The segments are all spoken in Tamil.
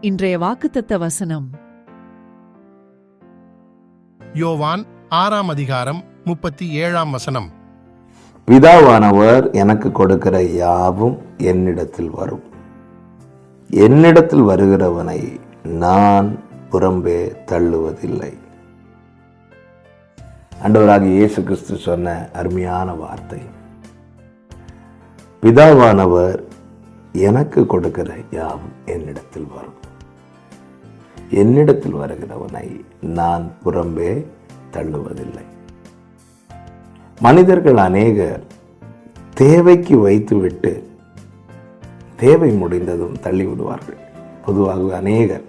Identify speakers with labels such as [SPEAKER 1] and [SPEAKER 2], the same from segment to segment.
[SPEAKER 1] இன்றைய வாக்குத்தத்த வசனம்.
[SPEAKER 2] யோவான் ஆறாம் அதிகாரம் முப்பத்தி ஏழாம் வசனம்.
[SPEAKER 3] பிதாவானவர் எனக்கு கொடுக்கிற யாவும் என்னிடத்தில் வரும். என்னிடத்தில் வருகிறவனை நான் புறம்பே தள்ளுவதில்லை. ஆண்டவராகிய இயேசு கிறிஸ்து சொன்ன அருமையான வார்த்தை. பிதாவானவர் எனக்கு கொடுக்கிற யாவும் என்னிடத்தில் வரும். என்னிடத்தில் வருகிறவனை நான் புறம்பே தள்ளுவதில்லை. மனிதர்கள் அநேகர் தேவைக்கு வைத்துவிட்டு தேவை முடிந்ததும் தள்ளிவிடுவார்கள். பொதுவாக அநேகர்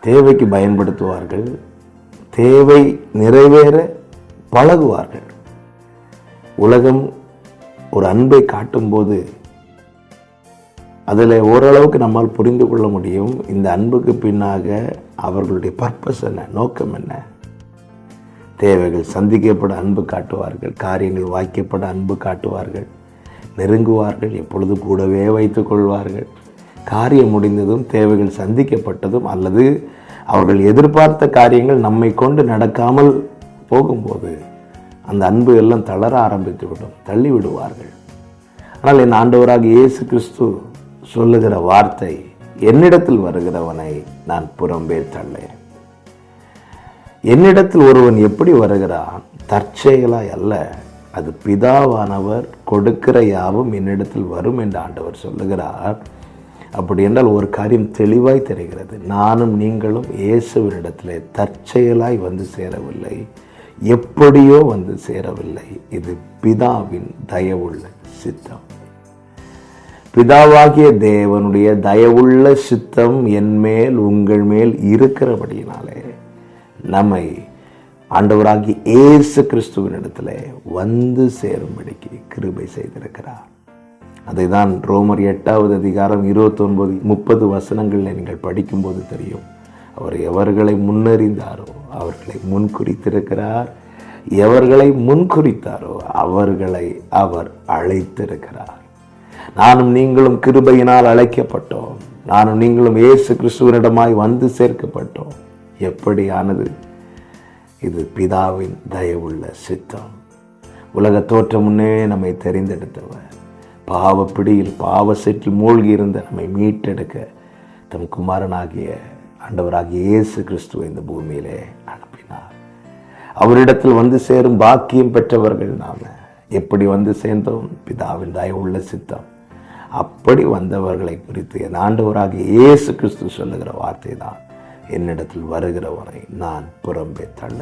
[SPEAKER 3] தேவைக்கு பயன்படுத்துவார்கள். தேவை நிறைவேற பழகுவார்கள். உலகம் ஒரு அன்பை காட்டும்போது அதில் ஓரளவுக்கு நம்மால் புரிந்து கொள்ள முடியும் இந்த அன்புக்கு பின்னாக அவர்களுடைய பர்பஸ் என்ன நோக்கம் என்ன? தேவைகள் சந்திக்கப்பட அன்பு காட்டுவார்கள் காரியங்கள் வாய்க்கப்பட அன்பு காட்டுவார்கள் நெருங்குவார்கள் எப்பொழுது கூடவே வைத்துக் கொள்வார்கள். காரியம் முடிந்ததும் தேவைகள் சந்திக்கப்பட்டதும் அல்லது அவர்கள் எதிர்பார்த்த காரியங்கள் நம்மை கொண்டு நடக்காமல் போகும்போது அந்த அன்பு எல்லாம் தளர ஆரம்பித்துவிடும் தள்ளிவிடுவார்கள். ஆனால் என் ஆண்டவராக இயேசு கிறிஸ்து சொல்லுகிற வார்த்தை என்னிடத்தில் வருகிறவனை நான் புறம்பே தள்ளேன். என்னிடத்தில் ஒருவன் எப்படி வருகிறான்? தற்செயலாய் அல்ல. அது பிதாவானவர் கொடுக்கிற யாவும் என்னிடத்தில் வரும் என்று ஆண்டவர் சொல்லுகிறார். அப்படி என்றால் ஒரு காரியம் தெளிவாய் தெரிகிறது. நானும் நீங்களும் இயேசுவினிடத்திலே தற்செயலாய் வந்து சேரவில்லை. எப்படியோ வந்து சேரவில்லை. இது பிதாவின் தயவுள்ள சித்தம். பிதாவாகிய தேவனுடைய தயவுள்ள சித்தம் என் மேல் உங்கள் மேல் இருக்கிறபடியினாலே நம்மை ஆண்டவராகிய இயேசு கிறிஸ்துவின் இடத்துல வந்து சேரும்படிக்கு கிருபை செய்திருக்கிறார். அதை தான் ரோமர் எட்டாவது அதிகாரம் இருபத்தொன்பது முப்பது வசனங்களில் நீங்கள் படிக்கும்போது தெரியும். அவர் எவர்களை முன்னறிந்தாரோ அவர்களை முன்குறித்திருக்கிறார். எவர்களை முன்குறித்தாரோ அவர்களை அவர் அழைத்திருக்கிறார். நானும் நீங்களும் கிருபையினால் அழைக்கப்பட்டோம். நானும் நீங்களும் இயேசு கிறிஸ்துவனிடமாய் வந்து சேர்க்கப்பட்டோம். எப்படியானது? இது பிதாவின் தயவுள்ள சித்தம். உலக தோற்றம் முன்னே நம்மை தெரிந்தெடுத்தவர். பாவ பிடியில் பாவ சிற்றில் மூழ்கி இருந்த நம்மை மீட்டெடுக்க தம் குமாரனாகிய ஆண்டவராகிய இயேசு கிறிஸ்துவை இந்த பூமியிலே அனுப்பினார். அவரிடத்தில் வந்து சேரும் பாக்கியம் பெற்றவர்கள் நாம. எப்படி வந்து சேர்ந்தோம்? பிதாவின் தயவுள்ள சித்தம். அப்படி வந்தவர்களை குறித்து என் ஆண்டவராக இயேசு கிறிஸ்து சொல்லுகிற வார்த்தை தான் என்னிடத்தில் வருகிறவனை நான் புறம்பே தள்ள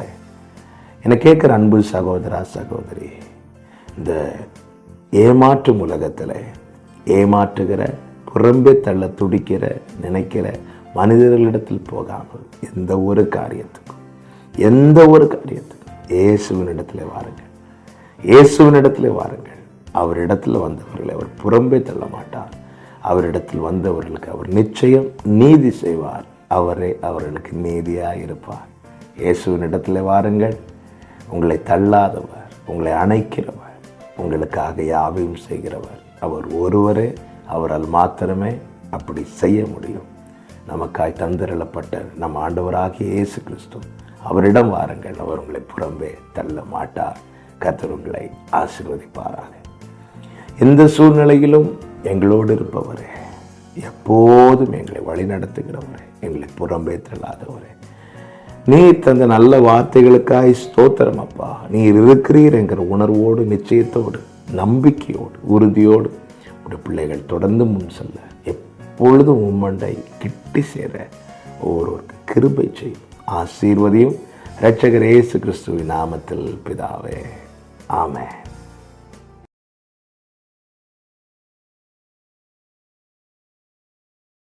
[SPEAKER 3] என்னை கேட்குற அன்பு சகோதரா சகோதரி இந்த ஏமாற்றும் உலகத்தில் ஏமாற்றுகிற புறம்பே தள்ள துடிக்கிற நினைக்கிற மனிதர்களிடத்தில் போகாமல் எந்த ஒரு காரியத்துக்கும் எந்த ஒரு காரியத்துக்கும் இயேசுவினிடத்தில் வாருங்கள். இயேசுவினிடத்தில் வாருங்கள். அவரிடத்தில் வந்தவர்களை அவர் புறம்பே தள்ள மாட்டார். அவரிடத்தில் வந்தவர்களுக்கு அவர் நிச்சயம் நீதி செய்வார். அவரே அவர்களுக்கு நீதியாக இருப்பார். இயேசுவினிடத்தில் வாருங்கள். உங்களை தள்ளாதவர் உங்களை அணைக்கிறவர் உங்களுக்காக யாவையும் செய்கிறவர். அவர் ஒருவரே அவரால் மாத்திரமே அப்படி செய்ய முடியும். நமக்காய் தந்திரப்பட்ட நம் ஆண்டவராகிய இயேசு கிறிஸ்து அவரிடம் வாருங்கள். அவர் உங்களை புறம்பே தள்ள மாட்டார். கத்தர் உங்களை ஆசீர்வதிப்பாராக. எந்த சூழ்நிலையிலும் எங்களோடு இருப்பவரே. எப்போதும் எங்களை வழிநடத்துகிறவரே எங்களை புறம்பே தள்ளாதவரே தந்த நல்ல வார்த்தைகளுக்காய் ஸ்தோத்திரம் அப்பா. நீர் இருக்கிறீர் என்கிற உணர்வோடு நிச்சயத்தோடு நம்பிக்கையோடு உறுதியோடு உடைய பிள்ளைகள் தொடர்ந்து முன் செல்ல. எப்பொழுதும் உம்மண்டை கிட்டி சேர ஒவ்வொருவருக்கு கிருபை செய்யும் ஆசீர்வதியும் இரட்சகர் ஏசு கிறிஸ்துவின் நாமத்தில் பிதாவே. ஆமே